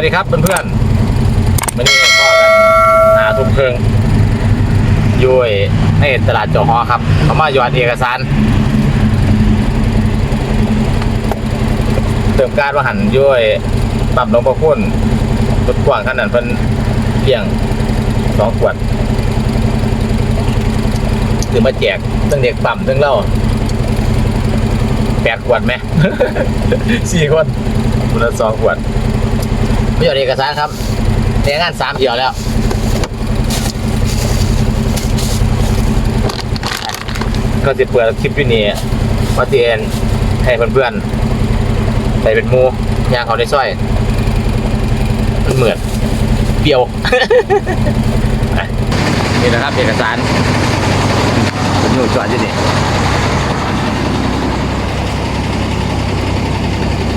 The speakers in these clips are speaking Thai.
วัสดีครับเพื่อนๆวันนี้ก็กันหาทุ่มเครื่องยุ้ยในตลาดจอหอครับเขามาหยอดเอกสาร เติมการว่าหันยุ้ยปรับลงประคุณรถกว้างขนาดเพิ่นเลี้ยงสองขวดคือมาแจกตั้งเด็กปั๊มตั้งเล่าแปดขวดไหมสี่คนคนละสองขวด ไม่หยอดเอกสารครับแต่งานสามเดียวแล้วก็จะเปิดคลิปวินี่มาเตียนให้เพื่อนๆใส่เป็นมูยางเขาในซอยมันเหมือนเปรียว นี่นะครับเอกสารผมอยู่จอดอยู่นี่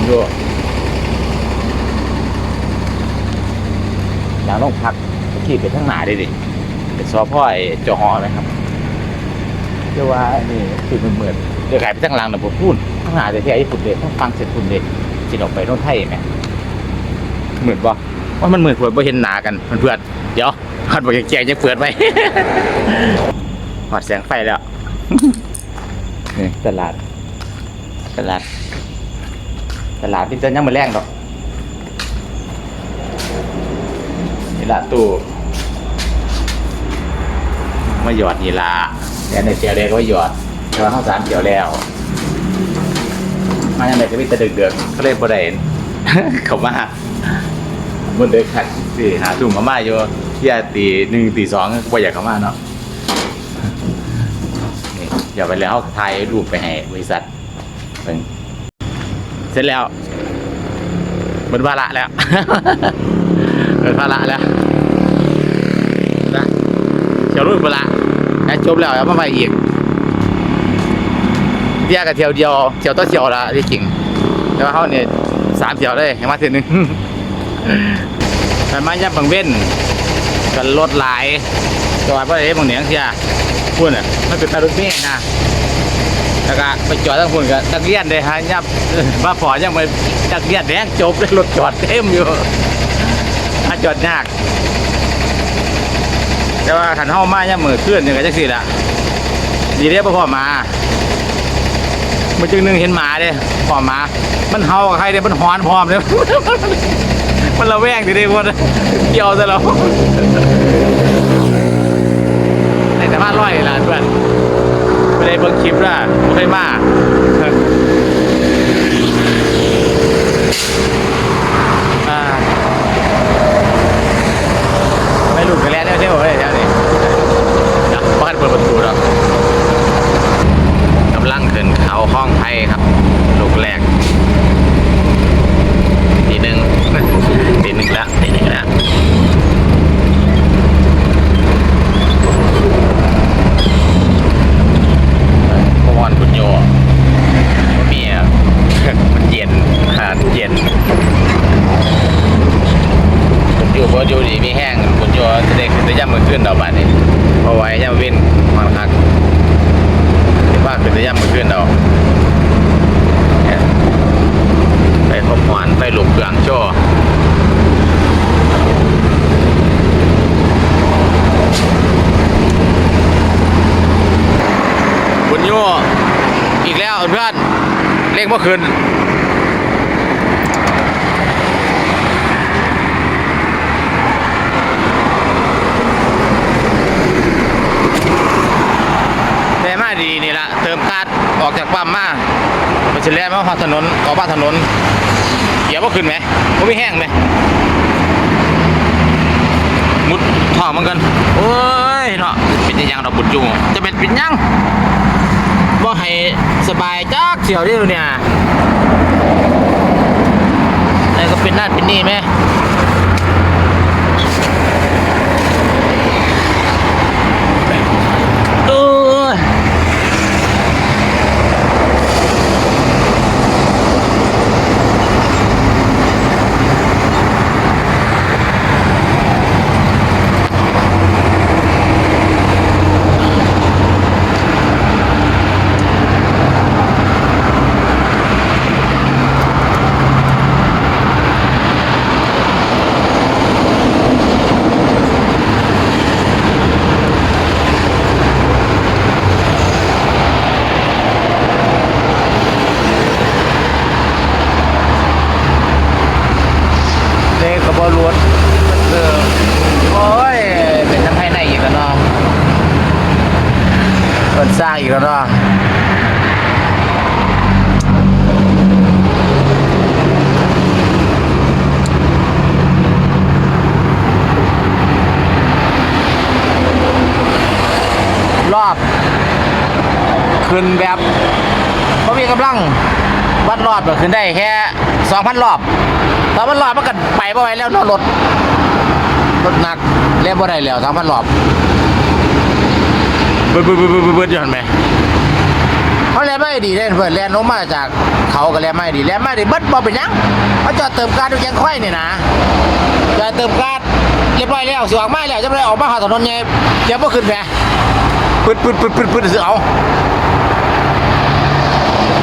ดู ยางลงพักขี่ไปข้างหน้าได้ดิเป็นซอพ่อไอ้จอหอไหมครับเรียกว่านี่คือมันเหมือนเดี๋ยวขายไปทั้งหลังนะผมพูดข้างหน้าแต่ที่ไอ้ฝุ่นเด็กต้องฟังเสร็จฝุ่นเด็กจิออกไปโน่นไทยไหมเหมือนบ่ว่ามันเหมือนเปิดบ่เห็นหนากันเพื่อนๆเดี๋ยวหัดบอกแจกจะเปิดไปหอดแสงไฟแล้วนี่ตลาด ตลาด ตลาดที่จะยังมาแรงดอก นี่ละตู้มาหยอดนี่ละแต่ในเสียวแรกก็หยอดแต่ว่าข้าวสารเสียวแล้ว มาอย่างไรก็มีแต่เดือดๆก็เลยบ่ได้เขามาบนเด็กขัดสี่หาถุ่มมาม่าอยู่ที่ตีหนึ่งตีสองก็อยากเข้ามาเนาะนี่เดี๋ยวไปแล้วเขาถ่ายรูปไปให้บริษัทเพิ่งเสร็จแล้วหมดวาระแล้วหมดวาระแล้วนะเที่ยว รุ่นเวลาแล้วจบแล้วเอามาใหม่อีกเที่ยวกับเที่ยวเดียวเที่ยวต่อเที่ยวละที่จริงแต่ว่าเขาเนี่ยสามเที่ยวเลยให้มาถึงหนึ่งแต่มาย่ำบางเว้นกันรถหลายจอดเพราะอะไรบางเหนียงเที่ยพูดอะมันเป็นตารถเมล์นะแล้วก็ไปจอดทั้งพุ่นกับนักเรียนเลยฮะย่ำมาพอยังไปนักเรียนแดงจบเลยรถจอดเต็มอยู่ถ้าจอดยาก แต่ว่าขันเฮามาย่ำมือขึ้นอย่างไรจังสิละดีเด้อพ่อมาเมันจึงหนึงเห็นหมาเด้พ่อมา มันเฮากับใครเด้มันหอนพร้อมเด้มันระแวงดิเด้พวกเกี่ยวซะแล้วในแต่บ้านร้อยล่ะเพื่อนไม่ได้เบิ่งคลิปละไม่เคยมา ไม่หลุดกันแล้วเที่ยวเลยแถวนี้นะบ้าน เปิดประตูแล้วกำลังขึ้นเขาห้องไทยครับ ลูกแรกทีหนึ่ง ทีหนึ่งแล้วทีหนึ่งแล้วพวอนคุณโยเมีย มันเย็นหาดเย็น คุณอยู่บ่อยู่ดีมีแห้งคุณอยู่จะได้ขึ้นได้ย่ำมือขึ้นดอกบาดนี้เพราะไว้ย่ำวินมันคักที่ว่าขึ้นได้ย่ำมือขึ้นดอกเนี่ยไปพบหวานไปหลุมเปลืองโจ้คุณโยอีกแล้วเพื่อนเร่งเมื่อคืนแต่มาดีนี่ละเติมคาดออกจากปั๊มมาไปเฉลี่ยมาพาถนนออกบ้านถนนเกียร์ว่าขึ้นไหมว่าไม่แห้งไหมมุดท่อมันกันโอ้ยเนาะเป็นยังเราบุดจุงจะเป็นเป็นยัง บ่ให้สบายจักเสียวเดียวเนี่ยแล้วก็เป็นนั่นเป็นนี่ไหมเออ เรอบ ขึ้นแบบก็มีกำลังวัดรอบก็ ขึ้นได้แค่สองพันรอบสองพันรอบมันก็ไปบ่ไหวแล้วนอะรถรถหนักเรียบบ่ได้แล้วสองพันรอบเบิดเบิดเบิดเบิดเบิดเบิดอนไหมเขาเรียนไม่ดีเลยเพื่อนเรียนลงมาจากเขาก็เรียนไม่ดีเรียนไม่ดีเบิดบ่เป็นยังเขาจอดเติมการดูยังค่อยนี่นะจอดเติมการเรียบร้อยแล้วสิออกมาแล้วจะไปออกมาหาถนนไงเดี๋ยวบ่ขึ้นแหมปึดปึดปึดปึดปึดสิเอา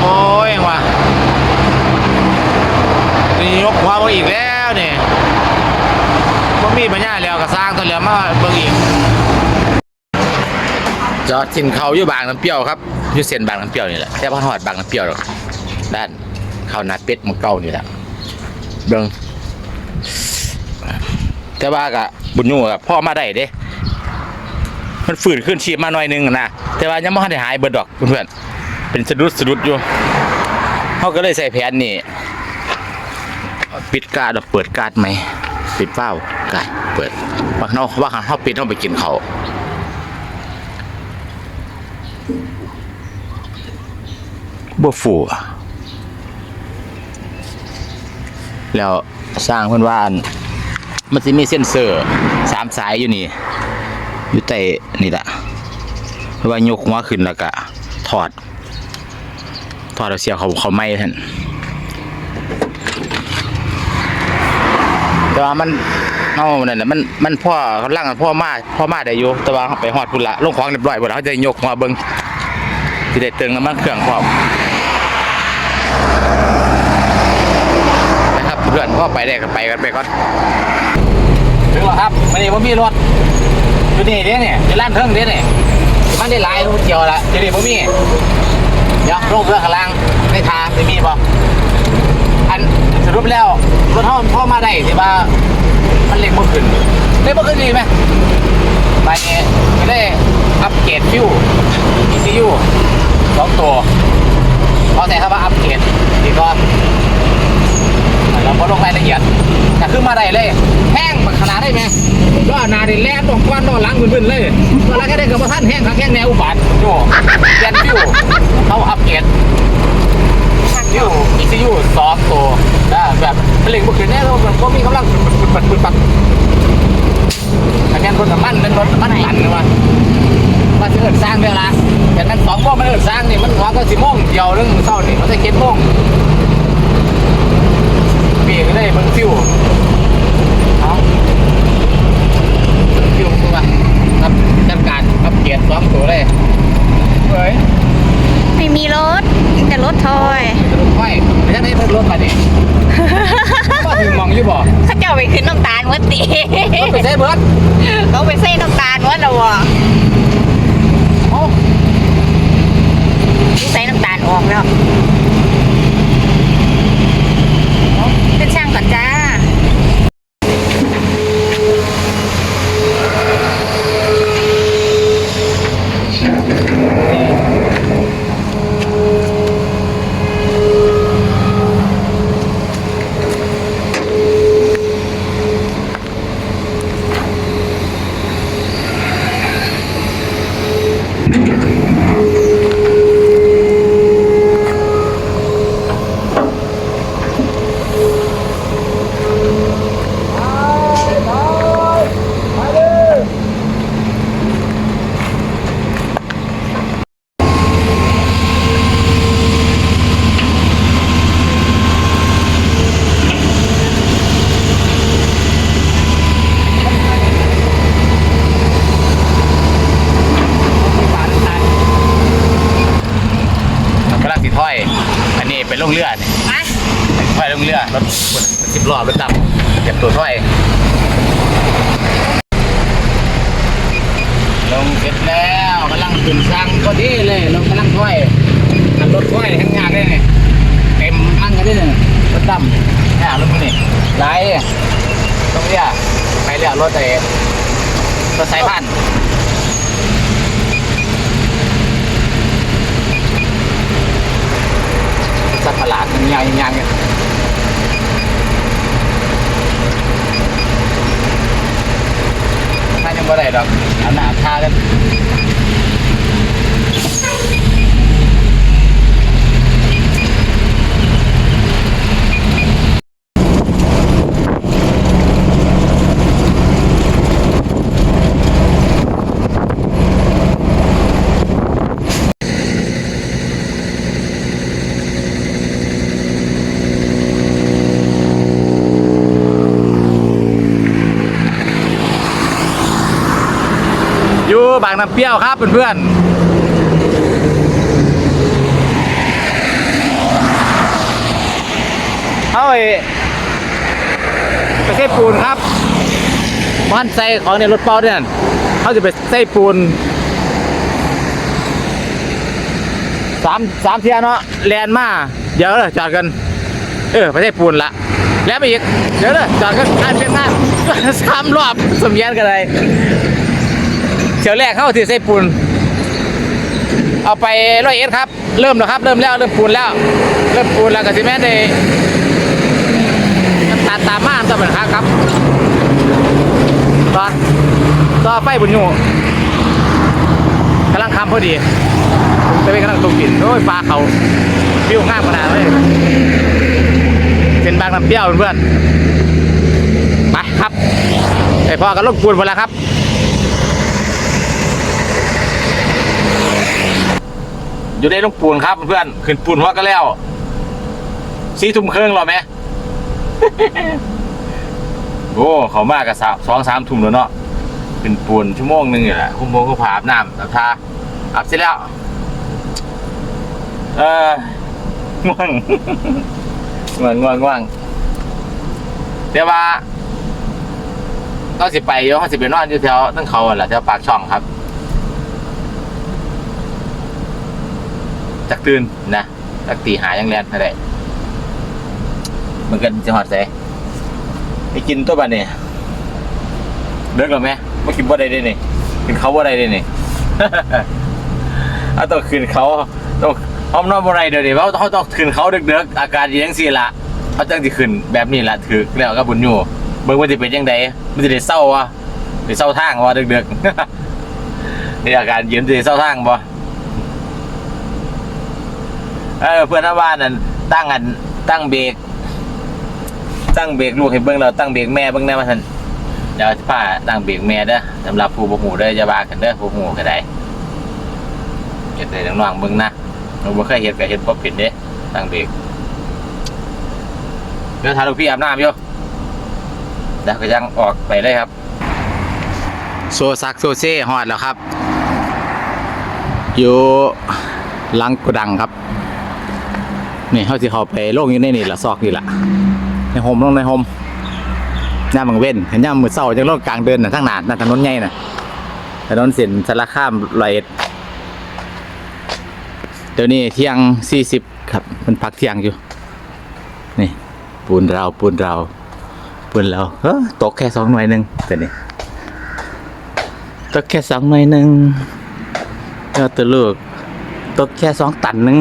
โอ้ยว่ะ นี่ยกหัวมาอีกแล้วนี่มันมีปัญญาแล้วก็สร้างตัวเหลือมาเบิ่งอีกจอดสินเขาอยู่บางน้ำเปรี้ยวครับอยู่เส้นบางน้ำเปรี้ยวนี่แหละแต่พอหอดบางน้ำเปรี้ยวหรอกด้านเขานาเป็ดหมันเก่านี่แหละเบิ่งแต่ว่ากะบุญยูกับพ่อมาได้เด้ มันฝืนขึ้นชีพมาหน่อยนึงนะแต่ว่ายังไม่ทันได้หายเบิดดอกเพื่อนๆเป็นสะดุดสะดุดอยู่เขาก็เลยใส่แผนนี่ ปิดกาดเปิดกาดไหมปิดเป้ากาดเปิดว่าเขาว่าเขาปิดเขาไปกินเขาบ่ฟูแล้วสร้างเพื่อนว่านมันจะมีเส้นเซอร์สามสายอยู่นี่ อยู่ใต้นี่แหละเพราะว่ายกหัวขึ้นแล้วก็ถอด ถอดเอาเสียเขาเขาไม่ท่าน แต่ว่ามันเอานั่นแหละมันมันพ่อเขาล่างกันพ่อมาพ่อมาได้อยู่แต่ว่าเขาไปหอดพุ่นละลงของเรียบร้อยหมดแล้วเขาจะยกหัวเบิ้งสิได้เติงน้ำมันเครื่องพร้อมนะครับเพื่อนพ่อไปได้กันไปกันไปก่อนถึงแล้วครับวันนี้ผมมีรถอยู่นี่เด้เนี่ยจะลั่นเทิงเด้เนี่ยมันได้หลายรูเกี่ยวละจะดีบ่มีเดี๋ยวลงเรื่อข้างล่างในทางจะมีบ่ อันสรุปแล้วรถเท่าพ่อมาได้ที่ว่ามันเล็กบ่ขึ้นเล็กบ่ขึ้นดีไหมไปนี้ก็ได้อัปเกรดฟิว ECU สองตัวเขาใส่คำว่าอัปเกรดดีก็เราก็ลงรายละเอียดแต่ขึ้นมาได้เลย แห้งมันขนาดได้ไหมก็นาดิแล่ตรงก้อนนอนหลังบึนๆเลยเวลาแค่ได้กับท่านแห้งครับแห้งแนวอุบัติโย่เปลี่ยนฟิวเขาอัปเกรด ฟิวอีซียูสองตัวนะแบบเป็นเหล็กบุกขึ้นแน่แล้วมันก็มีกำลังปึดปัดปึดปัดอันนี้รถน้ำมันเป็นรถน้ำมันหันเลยวะว่าจะเอิดสร้างเวลาแต่นั้นสองโมงมันเอิดสร้างนี่มันหัวก็สิโมงเดียวเรื่องเศร้านี่มันจะเก็บโมงเปลี่ยนได้เบิ่งฟิวเอาฟิวตัวครับจัดการครับเกียร์สองตัวเลยเฮ้ยไม่มีรถ มีแต่รถทอยจะรถไฟไม่ใช่ได้เพิ่มรถมาดิว่าถึงมองอยู่บ่เขาจะเอาไปขึ้นน้ำตาลวัดตีรถไปใช้เบิร์ดเขาไปเส้นน้ำตาลวัดละวะโอ้ใส่น้ำตาลออกแล้วเป็นช่างก่อนจ้า ขึ้นสร้างพอดีเลยรถกำลังถ้อยนั่นรถถ้อยทั้งงานเลยเนี่ยเต็มมั่งกันนี่เลยรถดำแนี่รถมันนี่ไรตรองเรียกไปเรียกรถไอ้รถสายพันธ์สัตว์ประหลาดมันยางยางเนี่ยถ้ยังไม่ได้ดอกเอาหนาท่าแล้ บางน้ำเปรี้ยวครับเพื่อนๆเอาไอ้ไปใส่ปูนครับมันใส่ของในรถเป้าเนี่ยเขาจะไปใส่ปูนสามสามเทียเนาะแลนมาเดี๋ยวเลยจอดกัน เออไปใส่ปูนละแล้วไปอีก เดี๋ยวเลยจอดกันงานเป็นงานสามรอบสมเย็นกันเลย เที่ยวแรกเข้าที่ใส่ปูน เอาไปร้อยเอ็ดครับ เริ่มแล้วครับ เริ่มแล้วเริ่มปูนแล้ว เริ่มปูนแล้วก็สิแม่นได้ตาตามมาตามเหมือนครับครับตอนต่อไฟบุญยูกำลังคำพอดีจะเป็นกำลังตกกินโอ้ยปลาเขาวิวงามขนาดเลยเป็นบางน้ำเปรี้ยวเพื่อนไปครับไอพ่อกันลงปูนหมดแล้วครับ อยู่ในลูกปูนครับ เพื่อนขึ้นปูนหัวก็แล้วสี่ทุ่มครึ่งหรอไหมโอ้เขามากกับสามสองสามทุ่มแล้วเนาะขึ้นปูนชั่วโมงหนึ่งนี่แหละคุณโมงก็พาอาบน้ำอาบทาอาบเสร็จแล้ว เออง่วงง่วงง่วงง่วงเดี๋ยวว่าต้องสิไปอยู่เขาสิไปนอนอยู่แถวตั้งเขาแหละแถวปากช่องครับ จักตื่นนะจักตีหายังแลนอะไรมันกันจะหอดใส่ไปกินตัวบ้านนี่เลิกแล้วไหมไม่กินบ่ได้ได้นี่กินเขาบ่ได้ได้นี่เอาต้องคืนเขาต้องห้อมนอนบ่ได้เดี๋ยวนี้เขาเขาต้องคืนเขาเด็กๆอาการอยังสี่ละเขาจังสิคืนแบบนี้ละถือแล้วก็บุญอยู่เบิ่งว่าจะเป็นยังไงมันจะได้เศร้าวะได้เศร้าทางวะเด็กๆนี่อาการยืนจะได้เศร้าทางบ่ เออเพื่อนที่บ้านนั่นตั้งอันตั้งเบรกตั้งเบรกลูกให้เบิ่งเราตั้งเบรกแม่เบิ่งได้มาท่านเดี๋ยวสิพาตั้งเบรกแม่เด้อสำหรับผู้บ่ฮู้เด้อจะว่ากันเด้อผู้ฮู้ก็ได้เฮ็ดได้น้องๆเบิ่งนะเราบ่เคยเฮ็ดก็เฮ็ดบ่เป็นเด้ตั้งเบรกเดี๋ยวถ่ายลูกพี่อาบน้ำอยู่เดี๋ยวก็ยังออกไปเลยครับ โซซักโซเซ่ฮอดแล้วครับ อยู่หลังกระดังครับ นี่เขาสิเขาไปโลกอยู่ในนี่ละซอกนี่ละในโฮมลงในโฮมย่ามบังเว้นเห็นย่ามือเศร้าจังโลกกลางเดินน่ะทั้งหนาดน่ะถนนใหญ่น่ะถนนเส้นสารคามร้อยเอ็ดเดี๋ยวนี้เที่ยงสี่สิบครับมันพักเที่ยงอยู่ นี่ ปูนเราปูนเราปูนเราเออตกแค่สองหน่วยหนึ่งแต่นี่ตกแค่สองหน่วยหนึ่งเจ้าตัวลูก ตกแค่สองตันหนึง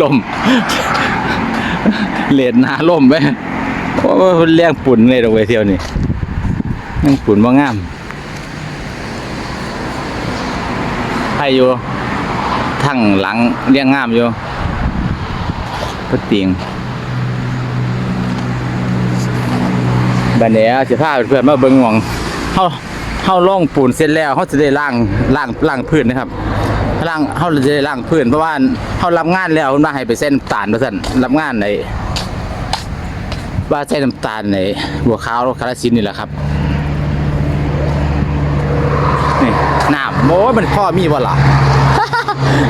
ลมเลนหนาลมไปโอ้ยเลี้ยงปุ่นเลยดอกเวเที่ยวนี่เลี้ยงปุ่นว่างามให้อยู่ทั้งหลังเลี้ยงงามอยู่ก็เตียงบันเนี้ยสิพาเพื่อนมาเบิ่งหมองเฮาเฮาล่องปูนเสร็จแล้วเฮาจะได้ล้างล้างล้างพื้นนะครับ ล่างเขาจะได้ล่างพื้นเพราะว่าเขารับงานแล้วคุณว่าให้ไปเส้นตาลว่าสั่นรับงานในว่าเส้นน้ำตาลในบัวขาวคาราซินนี่แหละครับนี่น้ำโอ้มันพ่อมีบ่ล่ะ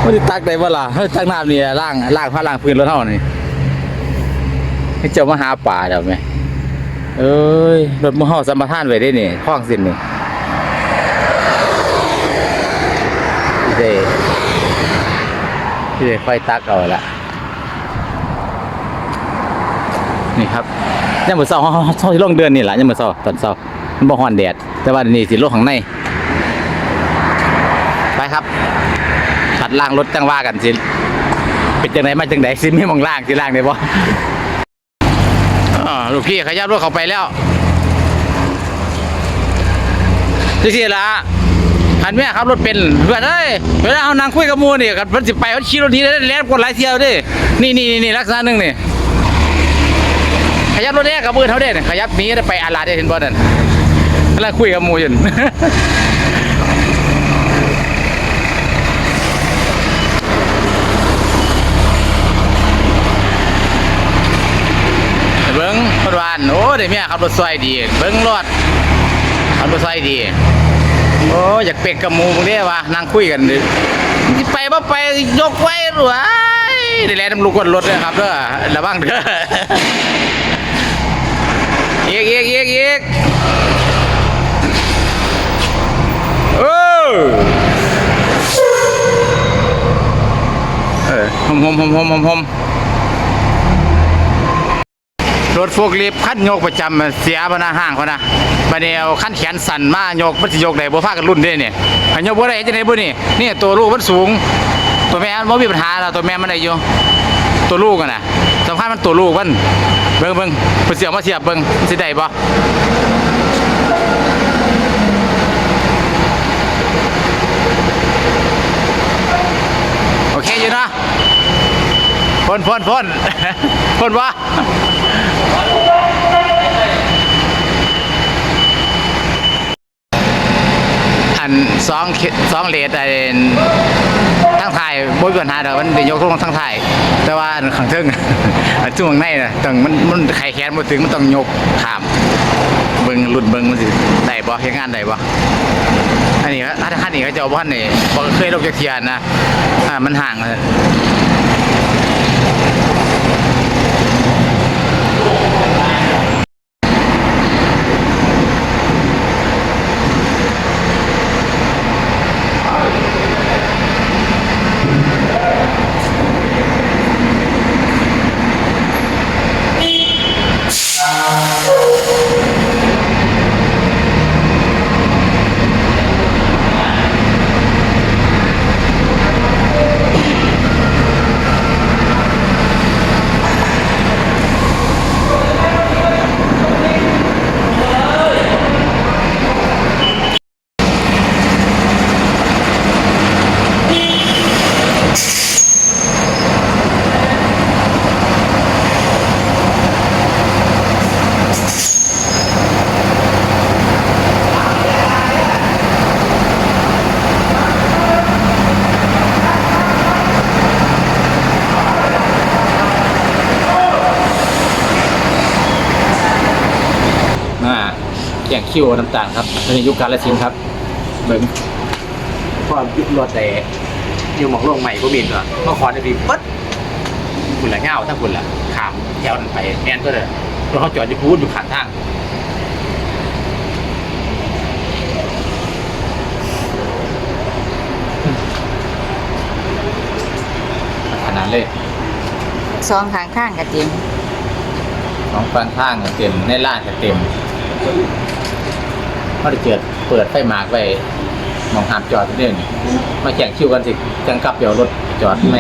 มันจะตักได้บ่ล่ะตักน้ำนี่ล่างล่างผ้าล่างพื้นรถเท่านี่ให้เจ้ามาหาป่าเดี๋ยวไหมเอ้ยรถมือห่อสัมปทานไว้ได้นี่คล้องสินนี่ที่ได้ ที่ได้ค่อยตักเอาละนี่ครับยังมือเศร้าเขาเขาที่ลงเดือนนี่แหละยังมือเศร้าตอนเศร้ามันบ่ฮ้อนแดด แต่ว่านี่สิโลกข้างใน ไปครับขัดล่างรถจังว่ากันสิปเป็นจังไหนมาจังไหนซิมีหมองล่างสิล่างได้บ่อ๋อลูกพี่ขยับรถเข้าไปแล้วจังซี่ล่ะ คันแม่ขับรถเป็นเพื่อนเอ้ยเวลาเอานางคุยกับมูนี่กันเพิ่นสิไปเพิ่นขี่รถนี้ได้แล่นกดหลายเที่ยวด้นี่นี่นี่ลักษณะหนึงนี่ขยับรถแรกกับมือเท่าเด้ขยับนี้ไปอาลาได้เห็นบ่นั่นกำลังคุยกับมูอยู่เบิ้งรถวานโอ้เดี๋ยวแม่ขับรถซอยดี เบิ้งรถขับรถซอยดี โอ้อยากเป็ดกับหมูพวกนี้วะนั่งคุยกันดิไปบ่ไปยกไว้หรอได้แลน้ำลูกวนรถเลยครับเด้อระวังเด้ออีกอีกอีกอีกโอ้เออหอมหอมหอมหอมหอมหอม รถโฟกลิฟต์ขั้นโยกประจำอะเสียพนาห้างพนะบัดนี้เอาขั้นแขนสั่นมาโยกมันสิโยกได้บ่พากันรุ่นเด้เนี่ยอันโยกบ่ได้จังได๋บ่นี่นี่ตัวลูกมันสูง ตัวแม่มันมีปัญหาแล้วตัวแม่มันได้อยู่ตัวลูกอะนะสำคัญมันตัวลูกมันเบิ่งเบิ่งเสิเอามาเทียบเบิ่งสิได้บ่โอเคอยู่นะพ่นพ่นพ่นพ่นวะ อันสองเขสองเลดไอ้ทั้งไทยบ่มีปัญหาดอกมันได้ยกลงทั้งไทยแต่ว่าอันข้างเทิงอันช่วงในน่ะต้องมันมันไข่แขนบ่ถึงมันต้องยกข้ามเบิ่งรุ่นเบิ่งมันสิได้บ่เฮ็ดงานได้บ่อันนี้ถ้าคันนี้เขาจะเอาบ่ทันนี่บ่เคยลงจักเทียนะอ่ามันห่างอะ อ่า แย่งคิวน้ำตาลครับในยุคการละชินครับเบิ่งพอยุครถแต่อยู่หมองโลงใหม่ก็บินว่ะเมื่อขอจะดีปึ๊ดคุณละเงาถ้าคุณละขามแถวนั้นไปแอนก็เลยรถเขาจอดอยู่พูดอยู่ข้างทางขนาดเลยสองข้างข้างกับจิมสองฟังข้างก็เต็มในล่างก็เต็ม เขาได้เจิดเปิดไฟหมากไว้มองหามจอดเรื่องมาแข่งคิวกันสิจังกลับเดี๋ยวรถจอดไหม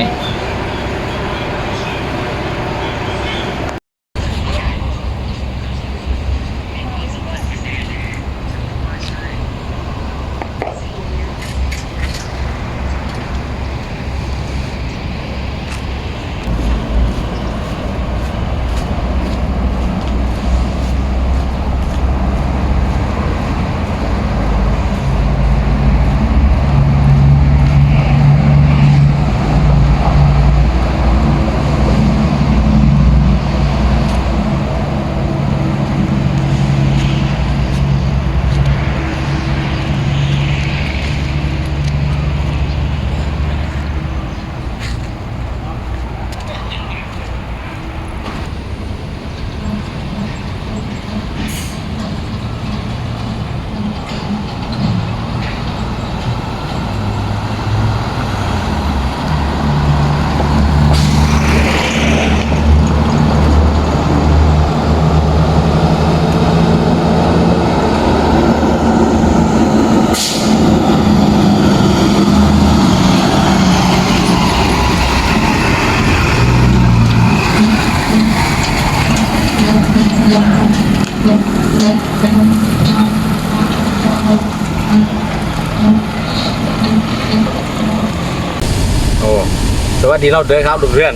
วัสดีเราเด้อครับลูกเพื่อน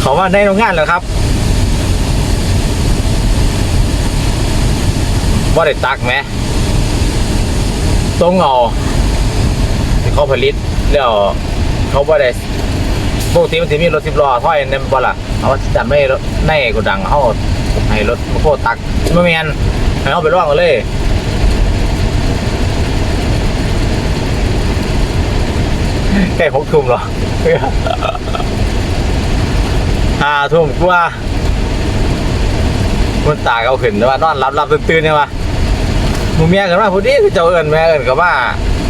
เขาว่าในโรงงานแล้วครับว่าได้ตักไหมตรงเอาที่เขาผลิตแล้วเขาว่าได้ปกติมันจะมีรถสิบล้อถ้อยในบ่ล่ะเอาว่าจัดไม่ในกดังเขาให้รถมาโคตักไม่แมนให้เขาไปร่องกันเลย ใกล้หกทุ่มหรอห้าทุ่มกว่ามันตาเขาขึ้นแต่ว่านอนรับรับตื่นๆเนี่ยวะมูเมียกันว่าพอดีคือเจ้าเอิญแม่เอิญกับว่า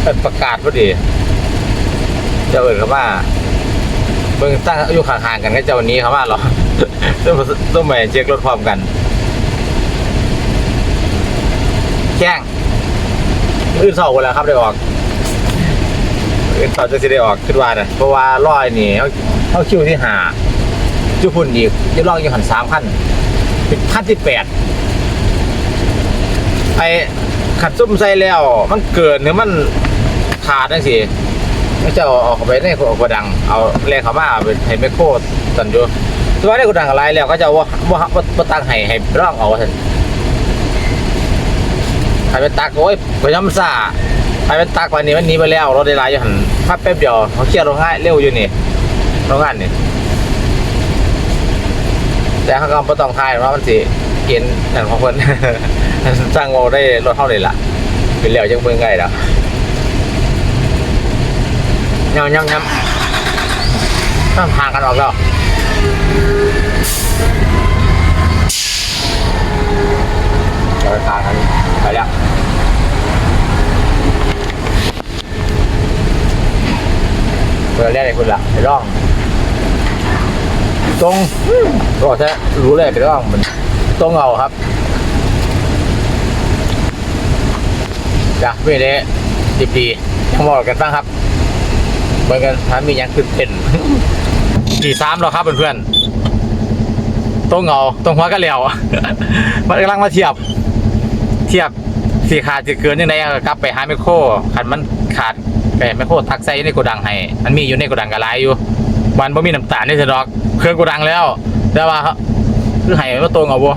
เป็นประกาศพอดี เจ้าเอิญกับว่าเบิ่งตั้งอยู่ห่างๆกันกับเจ้านี้เขาว่าหรอต้องมต้องไปเช็ครถพร้อมกันแจ้งอื่นสอบกันแล้วครับได้ออก เอ็นตอจะสิได้ออกคิดว่านะเพราะว่าร้อยนี่เขาเขาคิวที่หาจุพุ่นอีกยี่ลองอยู่หันสามขั้นเป็นขั้นที่แปดไอ้ขัดซุ่มใส่แล้ว มันเกินหรือมันขาดนั่นสิไม่จะเอาออกไปในกระดัง เอาแรงเขามาเอาไปให้ไมโครตันอยู่แตัวาในกระดังอะไรแล้วก็จะว่าว่าว่าว่าตั้งให้ให้ร่องเอาเถอะใครไปตักโอ้ยพยายามซ่า ไปเป็นตักวันนี้วันนี้ไปแล้วรถได้หลายอยู่หันพับแป๊บเดียวเขาเคลียร์โรงงานเร็วอยู่นี่รงงานนี่แต่เขาก็บ่ต้องทายว่ามันสิเกินนั่นของเพิ่นสร้างโงได้รถเท่าเลยละเป็นแล้วจังเบิ่งไงแล้วยำยำยำต้องพากันออกแล้วจะไปพากันไปแล้ว เมื่อแรกเลยคุณละไปร่อง ตรงก็แค่รู้เลยไปร่องมันตรงเอาครับจ้ะไม่ได้ดีดียังบอกกันบ้างครับเบิ่งกันถ้ามีย่างขึ้นเต้นสี่สามแล้วครับเพื่อนๆตรงเงาตรงหัวกันแล้วมันกำลังมาเทียบ เทียบสี่ขาดจะเกินยังไงกลับไปหาไมโครขันมันขาด ไปไมโครทักใส่ในโกดังให้มันมีอยู่ในโกดังกระไรอยู่มันบ่มีน้ำตาลนี่สะดอก เครื่องโกดังแล้ว แต่ว่าคือให้มันตรงเอาบ่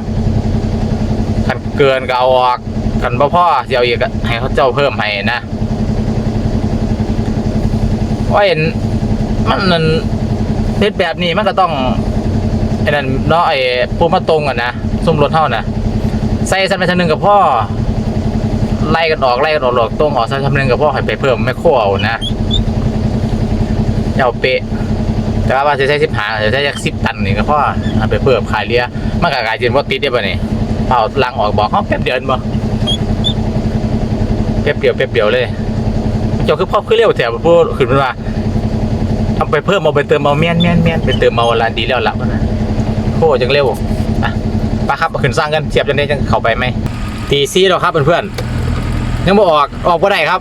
ขันเกินก็เอาออกขันบ่พอสิเอาอีกก็ให้เขาเจ้าเพิ่มให้นะว่าเห็นมันนั่นเฮ็ดแบบนี้มันก็ต้องไอ้นั่นเนาะไอ้ปูมาตรงอะนะซุ่มรถเท่านะใส่สันไปสันหนึ่งกับพ่อ ไล่กันออกไล่กันออกหลอกตรงออกสักคำหนึ่งกับพ่อให้ไปเพิ่มไม่โคเอานะอย่าเอาเปะแต่ว่าจะใช้สิบหาจะใช้ยักสิบตันนี่ก็พ่อเอาไปเพิ่มขายเรียมันก็กายเป็นว่าติดได้ป่ะนี่เผาลังออกบอกเขาแป๊บเดียวเองบ่แป๊บเดียวแป๊บเดียวเลยเจ้าคือพ่อคือเร็วแถวพูดขึ้นมาว่าเอาไปเพิ่มเอาไปเติมเอาเมียนเมียนเมียนไปเติมเอาละดีแล้วละนะโคจังเร็วอะไปครับขึ้นสร้างกันเสียบจังนี้จังเข้าไปไหมตีซีแล้วครับเพื่อนๆ ยังบ่ออกออกบ่ได้ครับ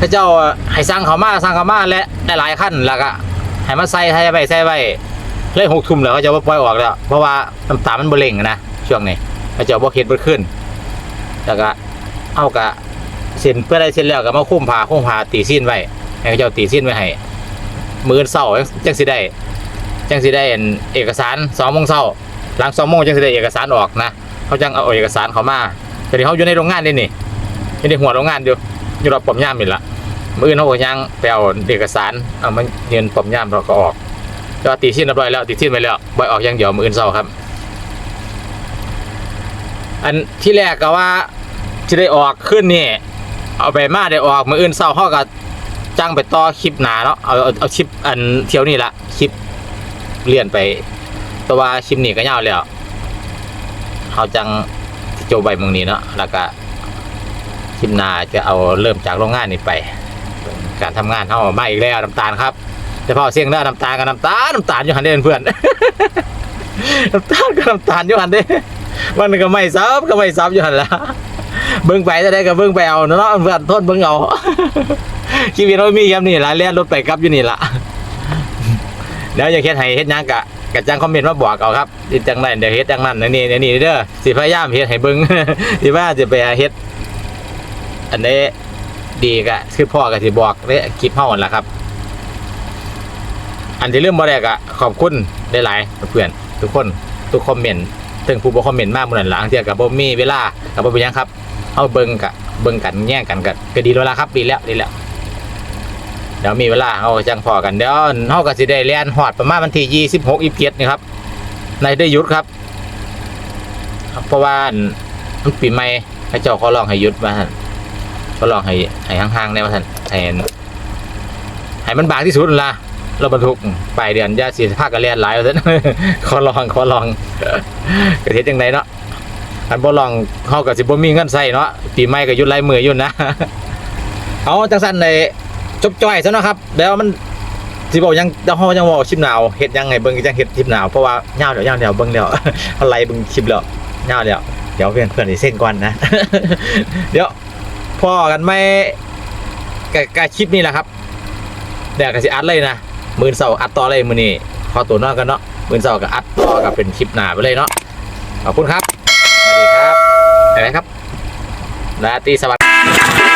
พระเจ้าให้สร้างเขามาสร้างเขามาและได้หลายขั้นแล้วก็ให้มาใส่ใส่ไว้ใส่ไว้เลยหกทุ่มแล้วเขาจะบ่ปล่อยออกแล้ว เพราะว่าน้ำตามันบเล่งนะช่วงนี้พระเจ้าบ่เฮ็ดบ่ขึ้น แล้วก็เอากะเส้นเพื่อได้เส้นแล้วก็มาคุ้มผ้าคุ้มผ้าตีซีนไว้ให้เขาเจ้าตีซีนไว้ให้มือเช้าจังสิได้จังสิได้เอกสาร2:00นเช้าหลัง2:00นจังสิได้เอกสารออกนะเขาจังเอาเอกสารเขามาแต่ที่เขาอยู่ในโรงงานนี่นี่ อยู่ในหัวโรงงานอยู่อยู่รอปอมย่ามนี่ละมืออื่นเขาก็ยังไปเอาเอกสารเอามาเงินปอมย่ามเราก็ออกแต่ว่าตีชิ้นเรียบร้อยแล้วตีชิ้นไปแล้วบ่อยออกยังเดียวมืออื่นเศร้าครับ อันที่แรกก็ว่าจะได้ออกขึ้นนี่เอาไปมาได้ออกมืออื่นเศร้าเขาก็จ้างไปต่อคลิปหนาเนาะเอาเอาคลิปอันเที่ยวนี่ละคลิปเลี่ยนไปต่ว่าคลิปนี้ก็ยาวแล้วเขาจังโจใบเมืองนี้เนาะแล้วก็ ทิมนาจะเอาเริ่มจากโรงงานนี้ไป การทำงานเข้ามาอีกแล้วน้ำตาลครับแต่พอเสียงเด้อน้ำตาลกับน้ำตาลน้ำตาลยูหันเด่นเพื่อนน้ำตาลกับน้ำตาลยูหันเด้มันก็ไม่ซับก็ไม่ซับยูหันละเบิ่งไปจะได้ก็เบิ่งไปเอาเนาะเพื่อนทษเบิ่งเอาชีวิตเรามีครับนี่ละเลียรถไปกลับอยู่นี่ละแล้วอย่าเฮ็ดให้เฮ็ดยังกะกะจังคอมเมนต์มาบอกเอาครับที่จังนั้นเดี๋ยวเฮ็ดจังนั้นนนี่นี่เด้อสิพยายามเฮ็ดให้เบิ่งสิว่าจะไปเฮ็ด อันนี้ดีก็คือพ่อก็สิบอกในคลิปเฮานั่นล่ะครับ อันที่เรื่องบ่ได้ก็ขอบคุณได้หลายเพื่อนทุกคนทุกคอมเมนต์ถึงผู้บ่คอมเมนต์มากมื้อนั้นหลังเที่ยก็บ่มีเวลาก็บ่เป็นหยังครับเฮาเบิ่งกะเบิ่งกันแย่งกันก็ก็ดีแล้วล่ะครับดีแล้วดีแล้วเดี๋ยวมีเวลาเฮาจังพอกันเดี๋ยวเฮาก็สิได้เรียนฮอดประมาณวันที่26อีพียนี่ครับในได้หยุดครับ เพราะว่ามันปีใหม่พระเจ้าขอร้องให้หยุดว่า ซั่นขอร้องให้ให้ห่างๆแน่ว่าซั่นให้ให้มันบางที่สุดล่ะรถบรรทุกปลายเดือนยาสิพากันเรียนหลายว่าซั่นขอร้องขอร้องก็เฮ็ดจังไดเนาะอันบ่ลองเฮาก็สิบ่มีเงินใช้เนาะปีใหม่ก็ยุดหลายมื้อยู่นนะเอาจังซั่นเลยจบจ้อยซะเนาะครับเดี๋ยวมันสิบอกยังเดี๋ยวเฮายังเว้าชิมหนาวเฮ็ดยังไงเบิ่งจังเฮ็ดชิมหนาวเพราะว่ายาวเดี๋ยวยาวเดี๋ยวเบิ่งแล้วอะไรเบิ่งคลิปแล้วยาวแล้วเดี๋ยวเพื่อนเพื่อนสิเส้นก่อนนะ เดี๋ยว พ่อกันไม่กับกับคลิปนี้แหละครับเดี๋ยวกสิอัดเลยนะมือเสาอัดต่อเลยมือนี้ขอตัวนอนกันเนาะมือเสากับอัดต่อกับเป็นคลิปหนาไปเลยเนาะขอบคุณครับสวัสดีครับไปไหนครับราตรีสวัสดิ์